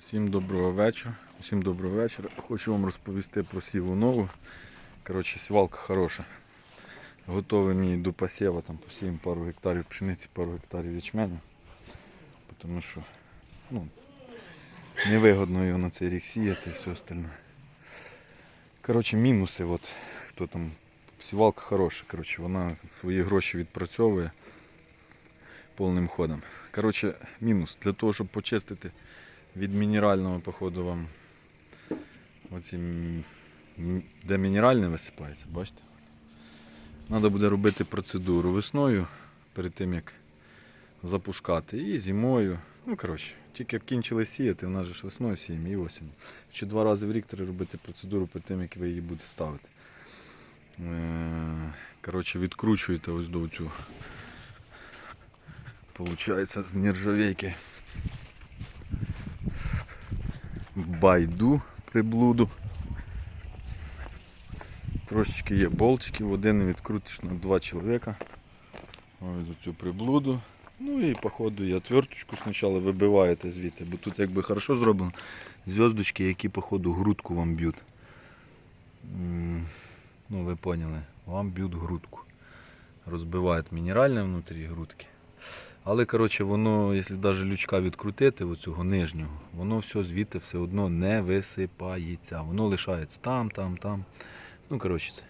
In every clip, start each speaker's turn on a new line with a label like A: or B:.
A: Всім доброго вечора. Всім доброго вечора. Хочу вам розповісти про сіву нову. Коротше, сівалка хороша. Готовий мені до посєва, там посіємо пару гектарів пшениці, пару гектарів ячменя. Тому що ну, невигодно його на цей рік сіяти і все остальне. Коротше, мінуси, от, хто там. Сівалка хороша, коротше, вона свої гроші відпрацьовує повним ходом. Коротше, мінус. Для того, щоб почистити від мінерального, походу, вам оці, де мінеральне висипається, бачите? Треба буде робити процедуру весною перед тим, як запускати. І зимою. Ну, коротше, тільки б кінчили сіяти, в нас ж весною сіємо і осінь. Ще два рази в рік треба робити процедуру перед тим, як ви її будете ставити. Е, Коротше, відкручуєте ось до цю. Получається з нержавейки. Байду приблуду. Трошечки є болтиків, один не відкрутиш на два чоловіка. Ось цю приблуду. Ну і по ходу і отверточку спочатку вибиваєте звідти, бо тут якби хорошо зроблено. Зв'язочки, які по ходу грудку вам б'ють. Ну ви поняли, вам б'ють грудку. Розбивають мінеральне внутрі грудки. Але коротше, воно, якщо навіть лючка відкрутити, оцього нижнього, воно все звідти все одно не висипається. Воно лишається там, там, там. Ну, коротше, це.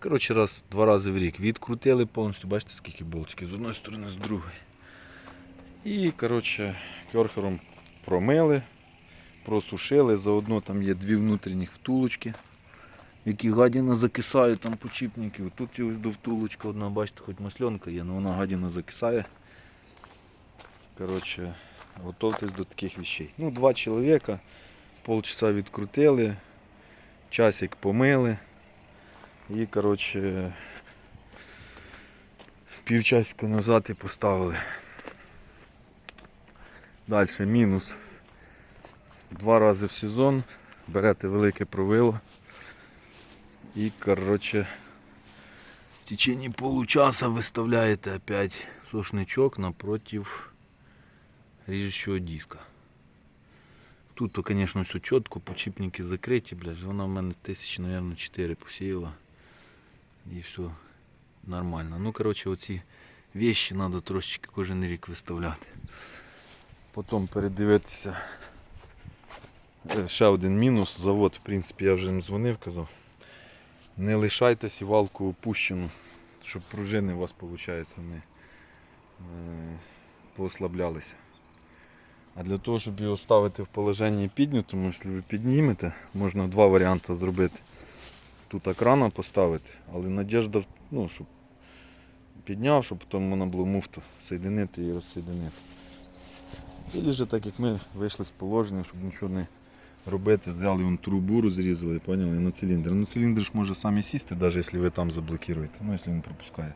A: Коротше, раз, два рази в рік відкрутили повністю, бачите, скільки болтиків з одної сторони, з другої. І, коротше, керхером промили, просушили. Заодно там є дві внутрішніх втулочки, які гадіна закисають там почіпників. Тут ось до втулочка одна, бачите, хоч масленка є, але вона гадіна закисає. Коротше, готуйтесь до таких вещей. Ну, два чоловіка, полчаса відкрутили, часик помили. І, коротше, півчасика назад і поставили. Далі мінус. Два рази в сезон берете велике провило і, коротше, в течение получаса виставляєте опять сошничок напротив ріжучого диска. Тут, конечно, все чітко, почіпники закриті, блядь. Вона в мене тисяч, наверное, 4 посіяла. І все нормально. Ну, коротше, оці вещи треба трошечки кожен рік виставляти. Потім передивитися. Е, Ще один мінус. Завод, в принципі, я вже їм дзвонив, казав. Не лишайте сівалку опущену, щоб пружини у вас, виходить, не е, поослаблялися. А для того, щоб його ставити в положенні піднятому, якщо ви піднімете, можна два варіанти зробити. Тут екрана поставити, але надіжда, ну, щоб підняв, щоб потім можна було муфту соєдинити і розсоєдинити. Ілі ж так як ми вийшли з положення, щоб нічого не робити, взяли вон трубу, розрізали, поняли, на циліндр. Ну циліндр ж може сам і сісти, навіть якщо ви там заблокуєте, ну якщо він пропускає.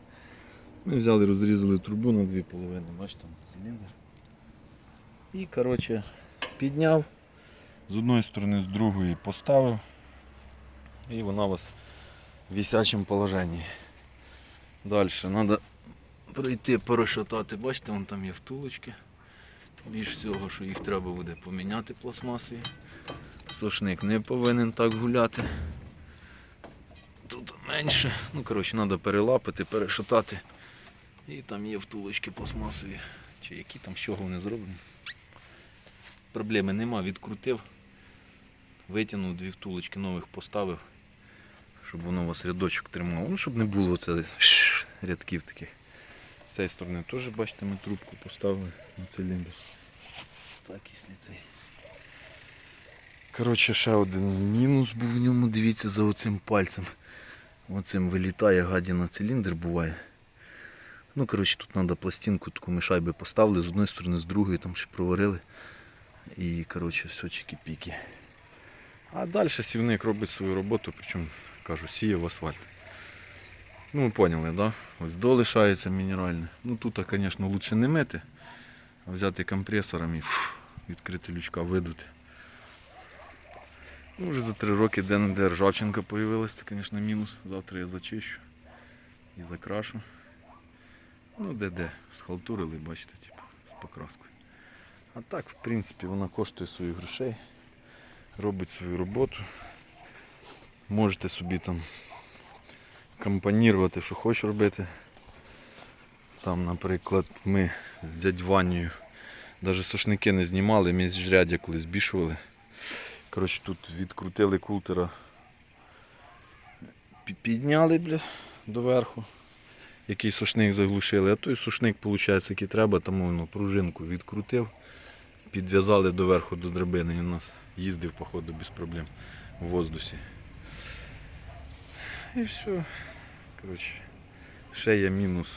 A: Ми взяли, розрізали трубу на дві половини, бачите, там циліндр. І коротше підняв, з одної сторони, з другої поставив. І вона у вас в висячому положенні. Далі треба пройти, перешатати. Бачите, вон там є втулочки. Більш всього, що їх треба буде поміняти пластмасові. Сошник не повинен так гуляти. Тут менше. Ну, коротше, треба перелапати, перешатати. І там є втулочки пластмасові. Чи які там з чого вони зроблені. Проблеми нема, відкрутив. Витягнув дві втулочки нових поставив, щоб воно у вас рядочок тримало. Ну, щоб не було оце рядків таких. З цієї сторони теж, бачите, ми трубку поставили на циліндр. Так, якщо цей. Коротше, ще один мінус був в ньому, дивіться за оцим пальцем. Оцим вилітає гадіна циліндр буває. Ну, коротше, тут треба пластинку, таку ми шайби поставили з одної сторони, з другої там ще проварили. І коротше, все чики-піки. А далі сівник робить свою роботу, причому кажу, сіє в асфальт. Ну, ви поняли, да? Ось до лишається мінеральне. Ну тут, звісно, краще не мити, а взяти компресором і фу, відкрити лючка, видути. Ну, вже за три роки де-не-де ржавчинка появилась, це, звісно, мінус. Завтра я зачищу і закрашу. Ну, де-де, схалтурили, бачите, типу, з покраскою. А так, в принципі, вона коштує своїх грошей, робить свою роботу. Можете собі там компонувати, що хочеш робити. Там, наприклад, ми з дядь Ванею навіть сушники не знімали, ми з жрядя колись збільшували. Коротше, тут відкрутили култера, підняли бля, доверху, який сушник заглушили, а той сушник, виходить, який треба, там воно пружинку відкрутив, підв'язали доверху до драбини. Він у нас їздив, походу, без проблем в воздусі. І все. Коротше, ще є мінус.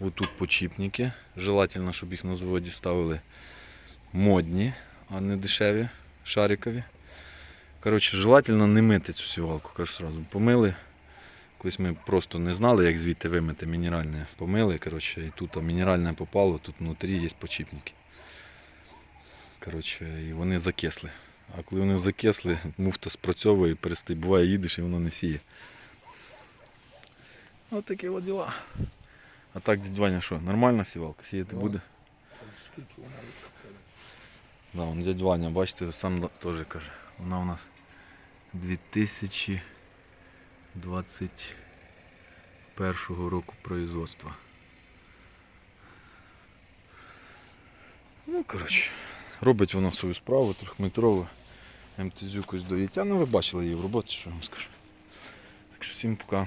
A: Отут почіпники. Желательно, щоб їх на заводі ставили модні, а не дешеві, шарикові. Коротше, желательно не мити цю сівалку, кажу сразу. Помили. Колись ми просто не знали, як звідти вимити мінеральне. Помили, коротше, і тут а, мінеральне попало, тут внутрі є почіпники. Коротше, і вони закисли. А коли вони закисли, муфта спрацьовує, перестає, буває, їдеш і воно не сіє. Ось такі от діла. А так, дядь Ваня, що, нормальна сівалка? Сіяти
B: Да.
A: буде?
B: Скільки вона відкрила?
A: Да, он дядь Ваня, бачите, сам теж каже. Вона у нас 2021 року производства. Ну, коротше, робить вона свою справу, трьохметрову. МТЗ якось доїття. Ну ви бачили її в роботі, що я вам скажу. Так що всім пока.